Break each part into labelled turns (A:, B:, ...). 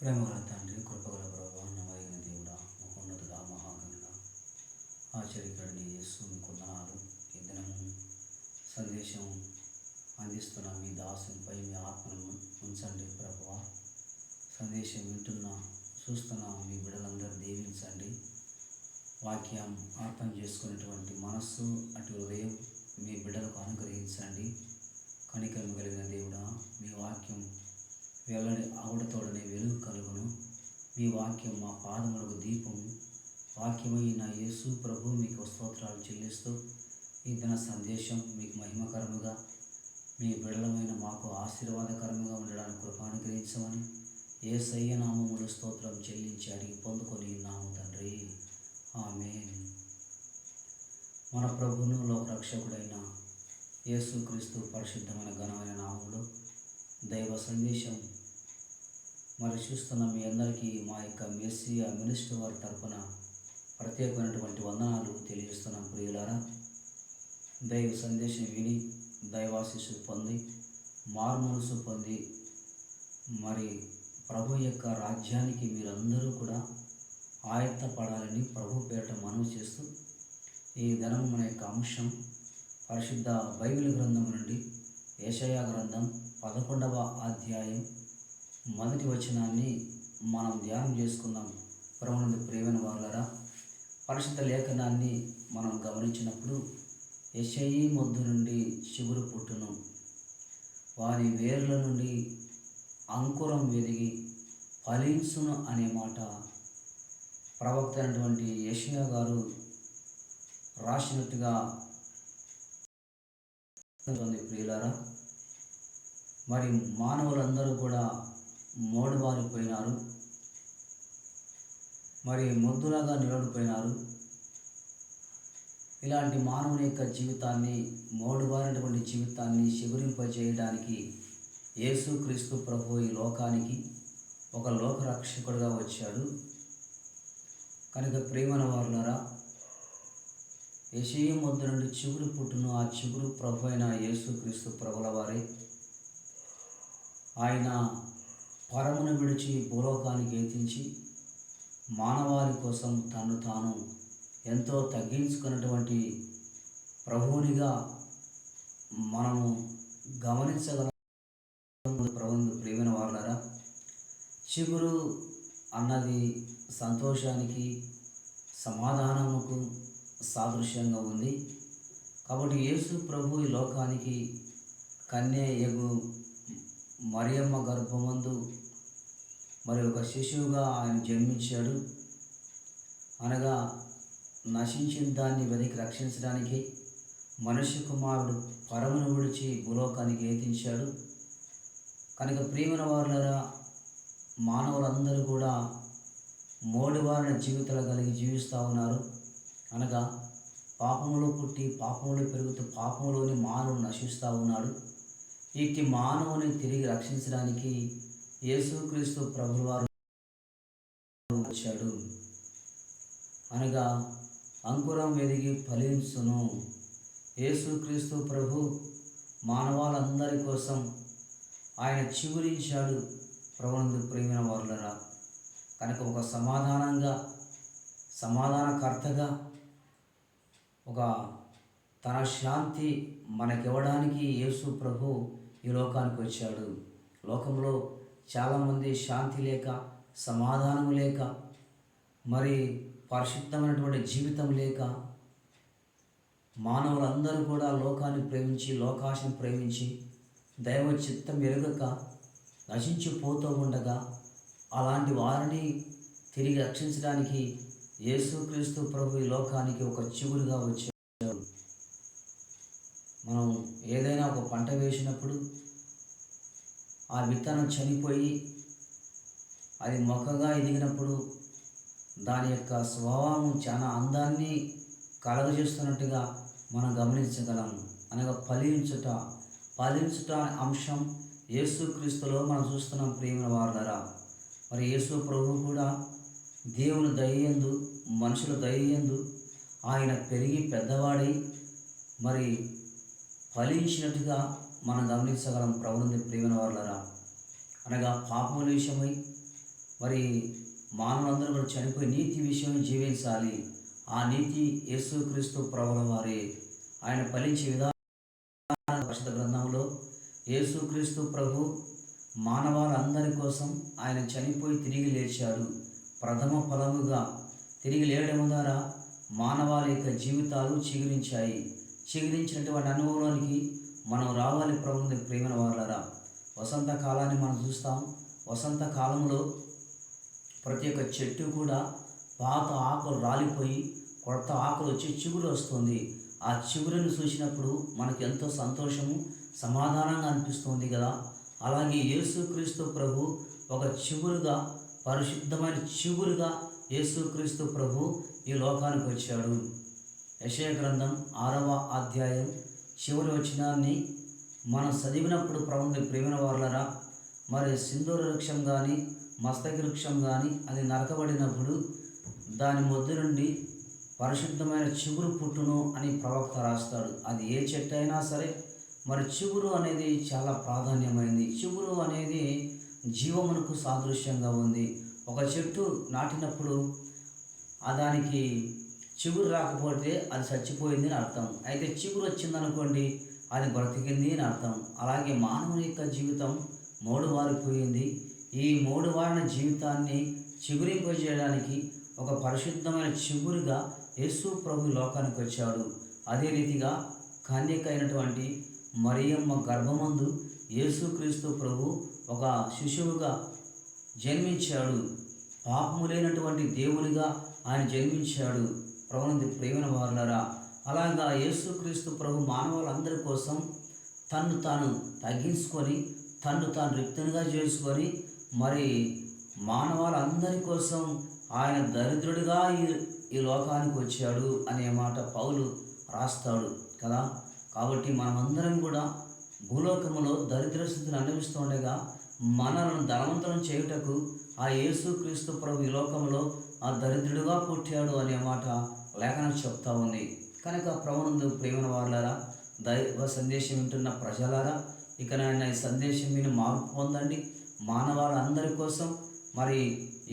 A: ప్రేమగల తండ్రి కృపగల ప్రభావ నమ్మదగిన దేవుడా మహోన్నతుడా మహాగణుడా. ఆశ్చర్యకరుని యేసు కొందనాలు ఈ దినము సందేశం అందిస్తున్న మీ దాసునిపై మీ ఆత్మను ఉంచండి ప్రభువ. సందేశం వింటున్న చూస్తున్న మీ బిడ్డలందరూ దీవించండి. వాక్యం అర్థం చేసుకునేటువంటి మనస్సు అటు హృదయం మీ బిడ్డలకు అనుగ్రహించండి. కనికరము కలిగిన దేవుడా మీ వాక్యం వెల్లడి ఆవిడతోడనే వెలుగు కలుగును. మీ వాక్యం మా పాదములకు దీపం వాక్యమైన యేసు ప్రభు మీకు స్తోత్రాలు చెల్లిస్తూ ఈ దిన సందేశం మీకు మహిమకరముగా మీ బిడలమైన మాకు ఆశీర్వాదకరముగా ఉండడానికి కృపానుగ్రహించమని ఏ సయ్య నామములు స్తోత్రం చెల్లించి అడిగి పొందుకొని నాము తండ్రి. ఆమె మన ప్రభును లోకరక్షకుడైన యేసుక్రీస్తు పరిశుద్ధమైన ఘనమైన నామములు దైవ సందేశం. మరి చూస్తున్న మీ అందరికీ మా యొక్క మెస్సీ మినిస్టర్ వారి తరపున ప్రత్యేకమైనటువంటి వందనాలు తెలియజేస్తున్నాం. ప్రియులారా దైవ సందేశం విని దైవాశిస్సు పొంది మార్మనసు పొంది మరి ప్రభు యొక్క రాజ్యానికి మీరందరూ కూడా ఆయత్తపడాలని ప్రభు పేరట మనవి చేస్తూ ఈ ధనం మన యొక్క అంశం పరిశుద్ధ బైబిల్ గ్రంథం నుండి ఏషయా గ్రంథం పదకొండవ అధ్యాయం మొదటి వచనాన్ని మనం ధ్యానం చేసుకుందాం. ప్రభునందు ప్రేమైన వాళ్ళరా పరిశుద్ధ లేఖనాన్ని మనం గమనించినప్పుడు యశయి మొద్దు నుండి శివుడు పుట్టును. వారి వేర్ల నుండి అంకురం వెదిగి ఫలించును అనే మాట ప్రవక్త అయినటువంటి యషయా గారు రాసినట్టుగా ఉంది ప్రియులారా. మరి మానవులందరూ కూడా మోడుబారిపోయినారు. మరి ముద్దులాగా నిలబడిపోయినారు. ఇలాంటి మానవుని యొక్క జీవితాన్ని మోడుబారినటువంటి జీవితాన్ని శిగురింపజేయడానికి యేసుక్రీస్తు ప్రభు ఈ లోకానికి ఒక లోకరక్షకుడుగా వచ్చాడు. కనుక ప్రేమన వారులరా యశయ మొద్దు నుండి చిగురు పుట్టును ఆ చిగురు ప్రభు అయిన యేసుక్రీస్తు ప్రభుల వారే. ఆయన పరమును విడిచి భూలోకానికి ఎత్తించి మానవాళి కోసం తను తాను ఎంతో తగ్గించుకున్నటువంటి ప్రభువునిగా మనము గమనించగల ప్రభుని ప్రేమైన వాళ్ళరా చిగురు అన్నది సంతోషానికి సమాధానముకు సాదృశ్యంగా ఉంది. కాబట్టి యేసు ప్రభు ఈ లోకానికి కన్య ఎగు మరియమ్మ గర్భమందు మరి ఒక శిశువుగా ఆయన జన్మించాడు. అనగా నశించిన దాన్ని వెనక్కి రక్షించడానికి మనుష్య కుమారుడు పరమును విడిచి భూలోకానికి ఏతించాడు కనుక ప్రియమైన వారులరా మానవులందరూ కూడా మోడివారిన జీవితాలు కలిగి జీవిస్తూ ఉన్నారు. అనగా పాపములో పుట్టి పాపములో పెరుగుతూ పాపంలోని మానవుడు నశిస్తూ ఉన్నాడు. ఇట్టి మానవుని తిరిగి రక్షించడానికి యేసుక్రీస్తు ప్రభువారు వచ్చాడు. అనగా అంకురం ఎదిగి ఫలించును. యేసుక్రీస్తు ప్రభు మానవాళ్ళందరి కోసం ఆయన చిగురించాడు. ప్రభునందు ప్రేమిన వారులరా కనుక ఒక సమాధానంగా సమాధానకర్తగా ఒక తన శాంతి మనకివ్వడానికి యేసు ప్రభు ఈ లోకానికి వచ్చాడు. లోకంలో చాలామంది శాంతి లేక సమాధానం లేక మరి పరిశుద్ధమైనటువంటి జీవితం లేక మానవులందరూ కూడా లోకాన్ని ప్రేమించి లోకాశం ప్రేమించి దైవ చిత్తం ఎరగక నశించిపోతూ ఉండగా అలాంటి వారిని తిరిగి రక్షించడానికి యేసుక్రీస్తు ప్రభు ఈ లోకానికి ఒక చిగురుగా వచ్చాడు. మనం ఏదైనా ఒక పంట వేసినప్పుడు ఆ విత్తనం చనిపోయి అది మొక్కగా ఎదిగినప్పుడు దాని యొక్క స్వభావం చాలా అందాన్ని కలగజేస్తున్నట్టుగా మనం గమనించగలం. అనగా ఫలించుట ఫలించుట అనే అంశం యేసుక్రీస్తులో మనం చూస్తున్నాం ప్రేమ వారులరా. మరి యేసు ప్రభు కూడా దేవుని దయ్యందు మనుషుల దయ్యందు ఆయన పెరిగి పెద్దవాడై మరి ఫలించినట్టుగా మనం గమనించగలం ప్రభుని ప్రేమ వాళ్ళరా అనగా పాపముల విషయమై మరి మానవులందరూ కూడా చనిపోయి నీతి విషయం జీవించాలి. ఆ నీతి యేసుక్రీస్తు ప్రభుల వారే. ఆయన ఫలించే విధానం పరిషత్ గ్రంథంలో యేసుక్రీస్తు ప్రభు మానవాళ్ళందరి కోసం ఆయన చనిపోయి తిరిగి లేచాడు. ప్రథమ ఫలముగా తిరిగి లేవడం ద్వారా మానవాళి యొక్క జీవితాలు చిగురించాయి. చిగురించినటువంటి అనుభవంలోనికి మనం రావాలి ప్రభుత్వ ప్రేమల వారులరా. వసంత కాలాన్ని మనం చూస్తాం. వసంత కాలంలో ప్రతి ఒక్క చెట్టు కూడా పాత ఆకులు రాలిపోయి కొత్త ఆకులు వచ్చి చిగురు వస్తుంది. ఆ చిగురును చూసినప్పుడు మనకు ఎంతో సంతోషము సమాధానంగా అనిపిస్తుంది కదా. అలాగే యేసుక్రీస్తు ప్రభు ఒక చిగురుగా పరిశుద్ధమైన చిగురుగా యేసుక్రీస్తు ప్రభు ఈ లోకానికి వచ్చాడు. యశయ గ్రంథం ఆరవ అధ్యాయం చివరి వచనాన్ని మనం చదివినప్పుడు ప్రభుని ప్రేమిన వారులరా మరి సింధూర వృక్షం కానీ మస్తకి వృక్షం కానీ అది నరకబడినప్పుడు దాని మొద్దు నుండి పరిశుద్ధమైన చిగురు పుట్టును అని ప్రవక్త రాస్తాడు. అది ఏ చెట్టు అయినా సరే మరి చిగురు అనేది చాలా ప్రాధాన్యమైంది. చిగురు అనేది జీవమునకు సాదృశ్యంగా ఉంది. ఒక చెట్టు నాటినప్పుడు దానికి చిగురు రాకపోతే అది చచ్చిపోయింది అని అర్థం. అయితే చిగురు వచ్చిందనుకోండి అది బ్రతికింది అని అర్థం. అలాగే మానవుని యొక్క జీవితం మూడు వారిపోయింది ఈ మూడు వారిన జీవితాన్ని చిగురింపజేయడానికి ఒక పరిశుద్ధమైన చిగురుగా యేసు ప్రభు లోకానికి వచ్చాడు. అదే రీతిగా కన్యక అయినటువంటి మరియమ్మ గర్భమందు యేసుక్రీస్తు ప్రభు ఒక శిశువుగా జన్మించాడు. పాపము లేనటువంటి దేవునిగా ఆయన జన్మించాడు. ప్రభునంది ప్రేమన వారులరా అలాగా యేసుక్రీస్తు ప్రభు మానవులందరి కోసం తన్ను తాను తగ్గించుకొని తన్ను తాను రిక్తునిగా చేసుకొని మరి మానవాళ్ళందరి కోసం ఆయన దరిద్రుడిగా ఈ ఈ లోకానికి వచ్చాడు అనే మాట పౌలు రాస్తాడు కదా. కాబట్టి మనమందరం కూడా భూలోకములో దరిద్ర స్థితిని అనుభవిస్తుండగా మనలను ధనవంతులను చేయుటకు ఆ యేసుక్రీస్తు ప్రభు ఈ లోకంలో ఆ దరిద్రుడుగా పుట్టాడు అనే మాట లేఖనం చెప్తా ఉంది. కనుక ప్రభునందు ప్రేమన వాళ్ళారా దైవ సందేశం వింటున్న ప్రజలారా ఇక నాయన ఈ సందేశం మీరు మార్పు పొందండి. మానవాళ్ళందరి కోసం మరి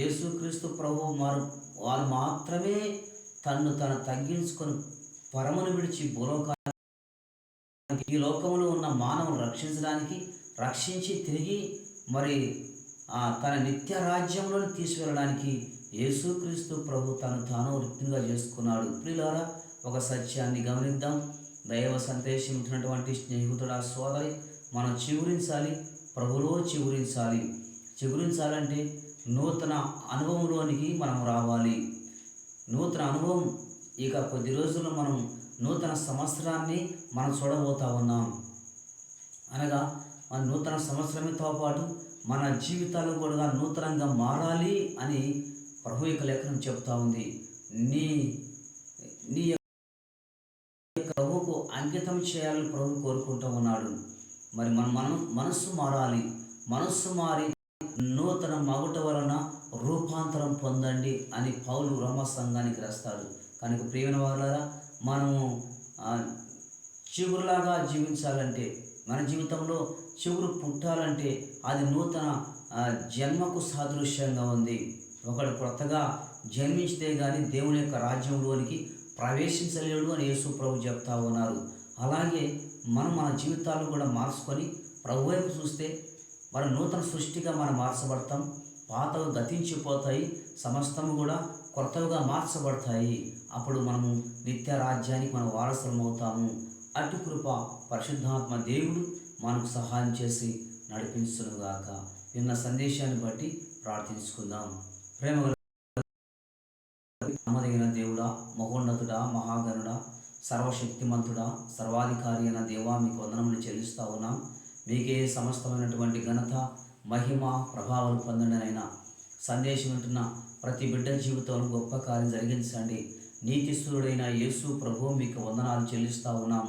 A: యేసుక్రీస్తు ప్రభు మారు వారు మాత్రమే తన్ను తను తగ్గించుకొని పరమును విడిచి భూలోకానికి ఈ లోకంలో ఉన్న మానవుని రక్షించడానికి రక్షించి తిరిగి మరి తన నిత్య రాజ్యంలోని తీసుకెళ్ళడానికి యేసుక్రీస్తు ప్రభు తను తాను రిక్తునిగా చేసుకున్నాడు. ప్రియులారా ఒక సత్యాన్ని గమనిద్దాం. దైవ సందేశం ఇచ్చినటువంటి స్నేహితుడ సోదరి మనం చిగురించాలి ప్రభులో చిగురించాలి. చిగురించాలంటే నూతన అనుభవంలోనికి మనం రావాలి. నూతన అనుభవం ఇక కొద్ది రోజుల్లో మనం నూతన సంవత్సరాన్ని మనం చూడబోతా ఉన్నాం. అనగా మన నూతన సంవత్సరంతో పాటు మన జీవితాలు కూడా నూతనంగా మారాలి అని ప్రభు యొక్క లేఖనం చెప్తా ఉంది. నీ నీ ప్రభువుకు అంకితం చేయాలని ప్రభు కోరుకుంటూ ఉన్నాడు. మరి మన మనం మనస్సు మారాలి. మనస్సు మారి నూతన మగుట వలన రూపాంతరం పొందండి అని పౌలు రమ సంఘానికి రాస్తాడు. కనుక ప్రియమైన వారులారా మనము చిగురులాగా జీవించాలంటే మన జీవితంలో చిగురు పుట్టాలంటే అది నూతన జన్మకు సాదృశ్యంగా ఉంది. ఒకడు కొత్తగా జన్మించితే కానీ దేవుని యొక్క రాజ్యంలోనికి ప్రవేశించలేడు అని యేసు ప్రభు చెప్తా ఉన్నారు. అలాగే మనం మన జీవితాలు కూడా మార్చుకొని ప్రభు వైపు చూస్తే మన నూతన సృష్టిగా మనం మార్చబడతాం. పాతవి గతించిపోతాయి సమస్తము కూడా కొత్తగా మార్చబడతాయి. అప్పుడు మనము నిత్య రాజ్యానికి మనం వారసులమవుతాము. అటు కృప పరిశుద్ధాత్మ దేవుడు మనకు సహాయం చేసి నడిపించునుగాక. విన్న సందేశాన్ని బట్టి ప్రార్థించుకుందాం. ప్రేమ నమ్మదగిన దేవుడా మహోన్నతుడా మహాగణుడా సర్వశక్తిమంతుడా సర్వాధికారి అయిన దేవా మీకు వందనములు చెల్లిస్తా ఉన్నాం. మీకే సమస్తమైనటువంటి ఘనత మహిమ ప్రభావాలు పొందడనైనా. సందేశం వింటున్న ప్రతి బిడ్డ జీవితంలో గొప్ప కార్యం జరిగించండి. నీతిస్తుడైన యేసు ప్రభు మీకు వందనాలు చెల్లిస్తూ ఉన్నాం.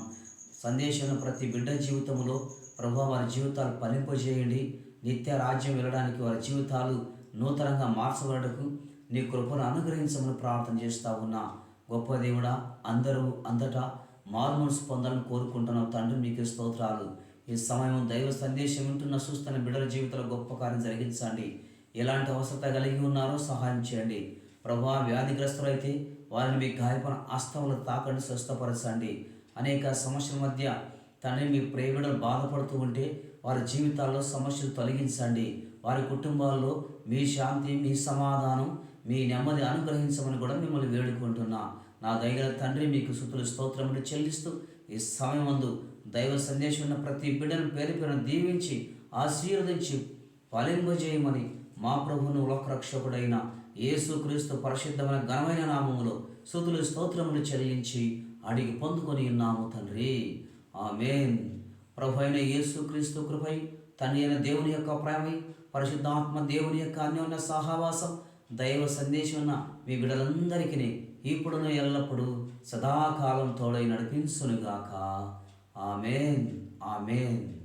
A: సందేశం ప్రతి బిడ్డ జీవితంలో ప్రభు వారి జీవితాలు పలింపజేయండి నిత్య రాజ్యం వెళ్ళడానికి వారి జీవితాలు నూతనంగా మార్చబడకు నీ కృపను అనుగ్రహించమని ప్రార్థన చేస్తూ ఉన్నా. గొప్ప దేవుడా అందరూ అంతటా మారు పొందాలని కోరుకుంటున్నావు తండ్రి మీకు స్తోత్రాలు. ఈ సమయం దైవ సందేశం వింటున్న చూస్తున్న బిడ్డల జీవితంలో గొప్ప కార్యం జరిగించండి. ఎలాంటి అవసరత కలిగి ఉన్నారో సహాయం చేయండి. ప్రభా వ్యాధిగ్రస్తులైతే వారిని మీ గాయపన ఆస్తవులు తాకండి స్వస్థపరచండి. అనేక సమస్యల మధ్య తండ్రి మీ ప్రేమిడలు బాధపడుతూ ఉంటే వారి జీవితాల్లో సమస్యలు తొలగించండి. వారి కుటుంబాల్లో మీ శాంతి మీ సమాధానం మీ నెమ్మది అనుగ్రహించమని కూడా మిమ్మల్ని వేడుకుంటున్నా. నా దగ్గర తండ్రి మీకు సుతులు స్తోత్రములు చెల్లిస్తూ ఈ సమయమందు దైవ సందేశం ఉన్న ప్రతి బిడ్డను పేరు పేరును దీవించి ఆశీర్వదించి ఫలింపజేయమని మా ప్రభువును లోకరక్షకుడైన యేసుక్రీస్తు పరిశుద్ధమైన ఘనమైన నామములో సుతులు స్తోత్రములు చెల్లించి అడిగి పొందుకొని ఉన్నాము తండ్రి. ఆమెన్. ప్రభు అయిన యేసుక్రీస్తు కృపై తండ్రి అయిన దేవుని యొక్క ప్రేమై పరిశుద్ధాత్మ దేవుని యొక్క అన్యోన్య సహవాసం దైవ సందేశం ఉన్న మీ బిడ్డలందరికీ ఇప్పుడును ఎల్లప్పుడూ సదాకాలం తోడై నడిపించునుగాక. ఆమెన్. ఆమెన్.